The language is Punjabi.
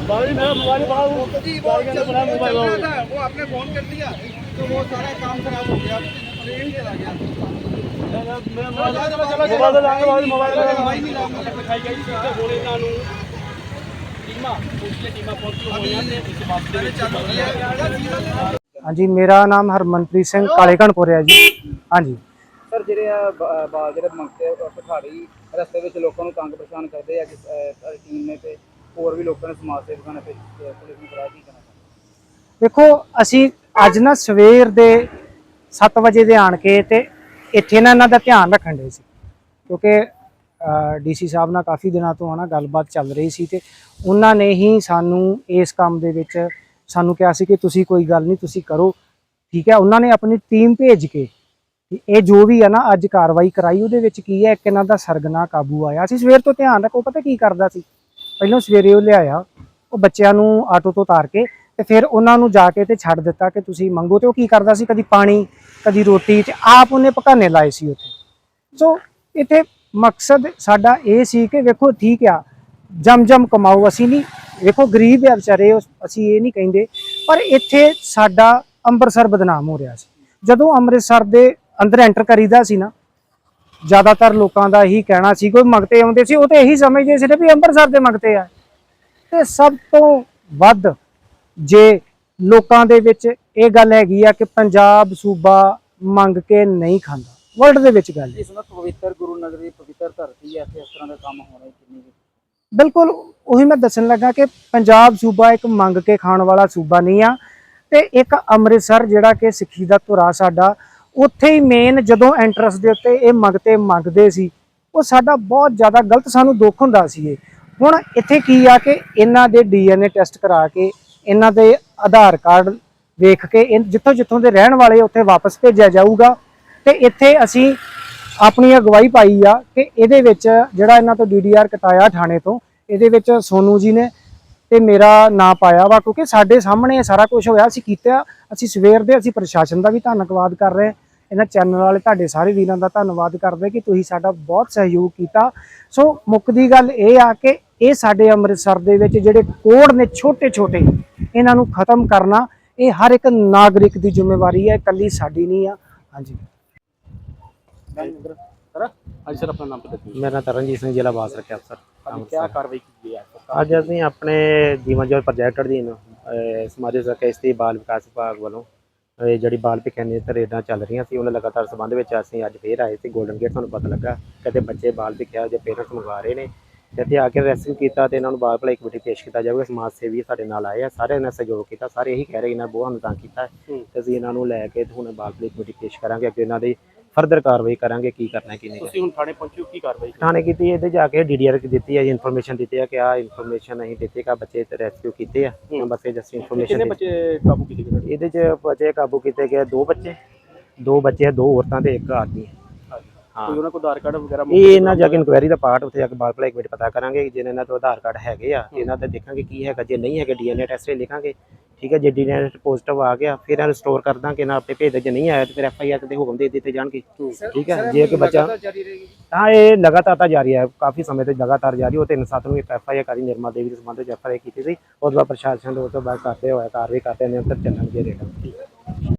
बाबू जी वो चल चल रहा था वो आपने फोन कर दिया तो वो सारा काम खराब हो गया ट्रेन चला गया मोबाइल लाएंगे बाबू मोबाइल दवाई नहीं लाऊंगा ਦਿਖਾਈ ਗਈ ਸੀ ਤੇ ਹੁਣ ਇਹਨਾਂ ਨੂੰ ਟੀਮਾਂ ਪੁਲਿਸ ਟੀਮਾਂ ਪਹੁੰਚ ਹੋਈਆਂ ਨੇ ਇਸ ਵਾਸਤੇ ਵਿੱਚ ਹਾਂਜੀ ਮੇਰਾ ਨਾਮ ਹਰਮਨਪ੍ਰੀਤ ਸਿੰਘ ਕਾਲੇਕਣਪੁਰ ਹੈ ਜੀ ਹਾਂਜੀ ਸਰ ਜਿਹੜੇ ਆ ਬ- ਬਾਲ ਜਿਹੜੇ ਮੰਗਤੇ ਪਠਾੜੀ ਰਸਤੇ ਵਿੱਚ ਲੋਕਾਂ ਨੂੰ ਤੰਗ ਪਰੇਸ਼ਾਨ ਕਰਦੇ ਆ ਕਿ ਟੀਮ ਨੇ ਤੇ ਹੋਰ ਵੀ ਲੋਕਾਂ ਨੇ ਸਮਾਜ ਸੇਵਕਾਂ ਨੇ ਪੁਲਿਸ ਨੂੰ ਕਰਾਇਆ ਕੀ ਕਰਨਾ? ਦੇਖੋ, ਅਸੀਂ ਅੱਜ ਨਾ ਸਵੇਰ ਦੇ 7 ਵਜੇ ਦੇ ਆਣ ਕੇ ਤੇ ਇੱਥੇ ਨਾ ਇਹਨਾਂ ਦਾ ਧਿਆਨ ਰੱਖਣ ਦੇ ਸੀ। ਕਿਉਂਕਿ ਡੀਸੀ ਸਾਹਿਬ ਨਾਲ ਕਾਫੀ ਦਿਨਾਂ ਤੋਂ ਹਨਾ ਗੱਲਬਾਤ ਚੱਲ ਰਹੀ ਸੀ ਤੇ ਉਹਨਾਂ ਨੇ ਹੀ ਸਾਨੂੰ ਇਸ ਕੰਮ ਦੇ ਵਿੱਚ ਸਾਨੂੰ ਕਿਹਾ ਸੀ ਕਿ ਤੁਸੀਂ ਕੋਈ ਗੱਲ ਨਹੀਂ, ਤੁਸੀਂ ਕਰੋ। ਠੀਕ ਹੈ, ਉਹਨਾਂ ਨੇ ਆਪਣੀ ਟੀਮ ਭੇਜ ਕੇ ਇਹ ਜੋ ਵੀ ਹੈ ਨਾ ਅੱਜ ਕਾਰਵਾਈ ਕਰਾਈ, ਉਹਦੇ ਵਿੱਚ ਕੀ ਹੈ, ਇੱਕ ਇਹਨਾਂ ਦਾ ਸਰਗਨਾ ਕਾਬੂ ਆਇਆ। ਸੀ ਸਵੇਰ ਤੋਂ ਧਿਆਨ ਰੱਖੋ, ਪਤਾ ਕੀ ਕਰਦਾ ਸੀ? ਪਹਿਲਾਂ ਸਵੇਰੇ ਉਹ ਲਿਆਇਆ, ਉਹ ਬੱਚਿਆਂ ਨੂੰ ਆਟੋ ਤੋਂ ਉਤਾਰ ਕੇ ਤੇ ਫਿਰ ਉਹਨਾਂ ਨੂੰ ਜਾ ਕੇ ਤੇ ਛੱਡ ਦਿੱਤਾ ਕਿ ਤੁਸੀਂ ਮੰਗੋ ਤੇ ਉਹ ਕੀ ਕਰਦਾ ਸੀ, ਕਦੀ ਪਾਣੀ, ਕਦੀ ਰੋਟੀ 'ਚ ਆਪ ਉਹਨੇ ਪਕਾਨੇ ਲਾਏ ਸੀ ਉੱਥੇ। ਸੋ ਇੱਥੇ ਮਕਸਦ ਸਾਡਾ ਇਹ ਸੀ ਕਿ ਵੇਖੋ ਠੀਕ ਆ ਜਮ ਜਮ ਕਮਾਓ ਅਸੀਂ ਨਹੀਂ, ਵੇਖੋ ਗਰੀਬ ਆ ਵਿਚਾਰੇ ਅਸੀਂ ਇਹ ਨਹੀਂ ਕਹਿੰਦੇ, ਪਰ ਇੱਥੇ ਸਾਡਾ ਅੰਮ੍ਰਿਤਸਰ ਬਦਨਾਮ ਹੋ ਰਿਹਾ ਸੀ। ਜਦੋਂ ਅੰਮ੍ਰਿਤਸਰ ਦੇ ਅੰਦਰ ਐਂਟਰ ਕਰੀਦਾ ਸੀ ਨਾ ਜ਼ਿਆਦਾਤਰ ਲੋਕਾਂ ਦਾ ਇਹੀ ਕਹਿਣਾ ਸੀ ਕੋਈ ਮੰਗਤੇ ਆਉਂਦੇ ਸੀ ਉਹ ਤੇ ਇਹੀ ਸਮਝਦੇ ਸੀ ਵੀ ਅੰਮ੍ਰਿਤਸਰ ਦੇ ਮੰਗਤੇ ਆ। ਤੇ ਸਭ ਤੋਂ ਵੱਧ ਜੇ ਲੋਕਾਂ ਦੇ ਵਿੱਚ ਇਹ ਗੱਲ ਹੈਗੀ ਆ ਕਿ ਪੰਜਾਬ ਸੂਬਾ ਮੰਗ ਕੇ ਨਹੀਂ ਖਾਂਦਾ ਵਰਲਡ ਦੇ ਵਿੱਚ ਗੱਲ ਹੈ। ਇਸ ਨੂੰ ਪਵਿੱਤਰ ਗੁਰੂ ਨਗਰੀ ਪਵਿੱਤਰ ਧਰਤੀ ਹੈ ਇੱਥੇ ਇਸ ਤਰ੍ਹਾਂ ਦਾ ਕੰਮ ਹੋਣਾ ਹੀ ਕਿੰਨੀ ਬਿਲਕੁਲ ਉਹੀ ਮੈਂ ਦੱਸਣ ਲੱਗਾ ਕਿ ਪੰਜਾਬ ਸੂਬਾ ਇੱਕ ਮੰਗ ਕੇ ਖਾਣ ਵਾਲਾ ਸੂਬਾ ਨਹੀਂ ਆ ਤੇ ਇੱਕ ਅੰਮ੍ਰਿਤਸਰ ਜਿਹੜਾ ਕਿ ਸਿੱਖੀ ਦਾ ਧੁਰਾ ਸਾਡਾ ਉੱਥੇ ਹੀ ਮੇਨ ਜਦੋਂ ਐਂਟਰਸ ਦੇ ਉੱਤੇ ਇਹ ਮੰਗਤੇ ਮੰਗਦੇ ਸੀ, ਉਹ ਸਾਡਾ ਬਹੁਤ ਜ਼ਿਆਦਾ ਗਲਤ ਸਾਨੂੰ ਦੁੱਖ ਹੁੰਦਾ ਸੀ ਇਹ। ਹੁਣ ਇੱਥੇ ਕੀ ਆ ਕਿ ਇਹਨਾਂ ਦੇ ਡੀਐਨਏ ਟੈਸਟ ਕਰਾ ਕੇ, ਇਹਨਾਂ ਦੇ ਆਧਾਰ ਕਾਰਡ ਵੇਖ ਕੇ, ਇਹ ਜਿੱਥੋਂ ਜਿੱਥੋਂ ਦੇ ਰਹਿਣ ਵਾਲੇ ਉੱਥੇ ਵਾਪਸ ਭੇਜਿਆ ਜਾਊਗਾ। ਤੇ ਇੱਥੇ ਅਸੀਂ ਆਪਣੀ ਅਗਵਾਈ ਪਾਈ ਆ ਕਿ ਇਹਦੇ ਵਿੱਚ ਜਿਹੜਾ ਇਹਨਾਂ ਤੋਂ ਡੀਡੀਆਰ ਕਟਾਇਆ ਥਾਣੇ ਤੋਂ, ਇਹਦੇ ਵਿੱਚ ਸੋਨੂ ਜੀ ਨੇ ਤੇ ਮੇਰਾ ਨਾਂ ਪਾਇਆ ਵਾ ਕਿਉਂਕਿ ਸਾਡੇ ਸਾਹਮਣੇ ਇਹ ਸਾਰਾ ਕੁਝ ਹੋਇਆ ਅਸੀਂ ਕੀਤਾ ਅਸੀਂ ਸਵੇਰ ਦੇ ਅਸੀਂ ਪ੍ਰਸ਼ਾਸਨ ਦਾ ਵੀ ਧੰਨਵਾਦ ਕਰ ਰਹੇ ਹਾਂ। ਇਹਨਾਂ ਚੈਨਲ ਵਾਲੇ ਤੁਹਾਡੇ ਸਾਰੇ ਵੀਰਾਂ ਦਾ ਧੰਨਵਾਦ ਕਰਦੇ ਕਿ ਤੁਸੀਂ ਸਾਡਾ ਬਹੁਤ ਸਹਿਯੋਗ ਕੀਤਾ। ਸੋ ਮੁੱਕਦੀ ਗੱਲ ਇਹ ਆ ਕਿ ਇਹ ਸਾਡੇ ਅੰਮ੍ਰਿਤਸਰ ਦੇ ਵਿੱਚ ਜਿਹੜੇ ਕੋੜ ਨੇ ਛੋਟੇ ਛੋਟੇ ਇਹਨਾਂ ਨੂੰ ਖਤਮ ਕਰਨਾ ਇਹ ਹਰ ਇੱਕ ਨਾਗਰਿਕ ਦੀ ਜ਼ਿੰਮੇਵਾਰੀ ਹੈ ਇਕੱਲੀ ਸਾਡੀ ਨਹੀਂ ਆ। ਹਾਂਜੀ। ਅੱਜ ਸਰ। ਆਪਣਾ ਨਾਮ ਬਤਾਈਏ ਮੇਰਾ ਨਾਮ ਤਰਨਜੀਤ ਸਿੰਘ ਜ਼ਿਲ੍ਹਾ ਬਾਸ ਰੱਖਿਆ ਅਫਸਰ ਅੱਜ ਕੀ ਕਾਰਵਾਈ ਕੀਤੀ ਹੈ। ਅੱਜ ਅਸੀਂ ਆਪਣੇ ਜੀਵਨ ਜੋਤ ਪ੍ਰੋਜੈਕਟ ਅਧੀਨ ਅਹ, ਸਮਾਜਿਕ ਸੁਰੱਖਿਆ ਇਸਤਰੀ ਬਾਲ ਵਿਕਾਸ ਵਿਭਾਗ ਵੱਲੋਂ ਇਹ ਜਿਹੜੀ ਬਾਲ ਤੇ ਰੇਡਾਂ ਚੱਲ ਰਹੀਆਂ ਸੀ ਉਹਨਾਂ ਲਗਾਤਾਰ ਸੰਬੰਧ ਵਿੱਚ ਅਸੀਂ ਅੱਜ ਫੇਰ ਆਏ ਸੀ। 골ਡਨ ਗੇਟ ਤੁਹਾਨੂੰ ਪਤਾ ਲੱਗਾ ਕਹਿੰਦੇ ਬੱਚੇ ਬਾਲ ਭਿਖਿਆ ਦੇ ਪੇਰੈਂਟਸ ਮੰਗਵਾ ਰਹੇ ਨੇ। ਤੇ ਇੱਥੇ ਆ ਕੇ ਰੈਸਕਿਊ ਕੀਤਾ ਤੇ ਇਹਨਾਂ ਨੂੰ ਬਾਲ ਭਲਾਈ ਕਮੇਟੀ ਪੇਸ਼ ਕੀਤਾ ਜਾਵੇਗਾ। ਸਮਾਜ ਸੇਵੀ ਸਾਡੇ ਨਾਲ ਆਏ ਆ ਸਾਰਿਆਂ ਨੇ ਸਹਿਯੋਗ ਕੀਤਾ ਸਾਰੇ ਇਹੀ ਕਹਿ ਰਹੇ ਇਹਨਾਂ ਬਹੁਤ ਸਾਨੂੰ ਤੰਗ ਕੀਤਾ। ਹੈ। ਤੇ ਅਸੀਂ ਇਹਨਾਂ ਨੂੰ ਲੈ ਕੇ ਤੇ ਹੁਣ ਬਾਲ ਭਲਾਈ ਕਮੇਟੀ ਪੇਸ਼ ਕਰਾਂਗੇ। ਅੱਗੇ ਇਹਨਾਂ ਦੀ ਫਰਦਰ ਕਾਰਵਾਈ ਕਰਾਂਗੇ ਕੀ ਕਰਨਾ ਕੀ ਨਹੀਂ। ਤੁਸੀਂ ਹੁਣ ਥਾਣੇ ਪਹੁੰਚੋ ਕੀ ਕਾਰਵਾਈ? ਥਾਣੇ ਕੀਤੀ ਇਹਦੇ ਜਾ ਕੇ ਡੀਡੀਆਰ ਦਿੱਤੀ ਹੈ ਇਨਫੋਰਮੇਸ਼ਨ ਦਿੱਤੀ ਹੈ ਕਿ ਆ ਇਨਫੋਰਮੇਸ਼ਨ ਅਸੀਂ ਦਿੱਤੀ ਕਾ ਬੱਚੇ ਤੇ ਰੈਸਕਿਊ ਕੀਤੇ ਆ ਬਸ ਇਹ ਜਸਟ ਕਿੰਨੇ ਇਨਫੋਰਮੇਸ਼ਨ ਬੱਚੇ ਕਾਬੂ ਕੀਤੇ ਗਏ? ਇਹਦੇ ਚ ਬੱਚੇ ਕਾਬੂ ਕੀਤੇ ਗਏ ਦੋ ਬੱਚੇ ਦੋ ਬੱਚੇ ਦੋ ਔਰਤਾਂ ਤੇ ਇੱਕ ਆਦਮੀ ਹੈ। ਕੋਈ ਉਹਨਾਂ ਕੋਲ ਆਧਾਰ ਕਾਰਡ ਵਗੈਰਾ ਇਹ ਇਹਨਾਂ ਜਾ ਕੇ ਇਨਕੁਆਇਰੀ ਦਾ ਪਾਰਟ ਉੱਥੇ ਜਾ ਕੇ ਬਾਲ ਭਲਾਈ ਕਮੇਟੀ ਪਤਾ ਕਰਾਂਗੇ ਜੇ ਇਹਨਾਂ ਤੋਂ ਆਧਾਰ ਕਾਰਡ ਹੈਗੇ ਆ ਇਹਨਾਂ ਤੇ ਦੇਖਾਂਗੇ ਕੀ ਹੈਗਾ ਜੇ ਨਹੀਂ ਹੈਗੇ ਡੀਐਨਏ ਟੈਸਟ ਲਿਖਾਂਗੇ ਠੀਕ ਹੈ ਜੇ ਡੀਐਨਏ ਪੋਜ਼ਿਟਿਵ ਆ ਗਿਆ ਫਿਰ ਇਹਨੂੰ ਸਟੋਰ ਕਰ ਦਾਂਗੇ ਨਾ ਆਪਣੇ ਭੇਜ ਦੇ ਜੇ ਨਹੀਂ ਆਇਆ ਤੇ ਫਿਰ ਐਫ ਆਈ ਆਰ ਤੇ ਹੁਕਮ ਦੇ ਦਿੱਤੇ ਜਾਣਗੇ। ਠੀਕ ਹੈ ਜੇ ਕੋਈ ਬੱਚਾ ਹਾਂ ਇਹ ਲਗਾਤਾਰ ਤਾਂ ਜਾਰੀ ਹੈ ਕਾਫੀ ਸਮੇਂ ਤੋਂ ਲਗਾਤਾਰ ਜਾਰੀ ਉਹ ਤਿੰਨ ਸੱਤ ਨੂੰ ਇੱਕ ਐਫ ਆਈ ਆਰ ਕਰੀ ਨਿਰਮਾ ਦੇਵੀ ਦੇ ਸੰਬੰਧ ਵਿੱਚ ਐਫ ਆਈ ਆਰ ਕੀਤੀ ਸੀ। ਉਸ ਤੋਂ ਬਾਅਦ ਪ੍ਰਸ਼ਾਸਨ ਦੇ ਉਸ ਤੋਂ ਬਾਅਦ ਕਰਦੇ ਹੋਇਆ ਕਾਰਵਾਈ ਕਰਦੇ ਨਿਰੰਤਰ ਚੱਲਣਗੇ ਰੇਟ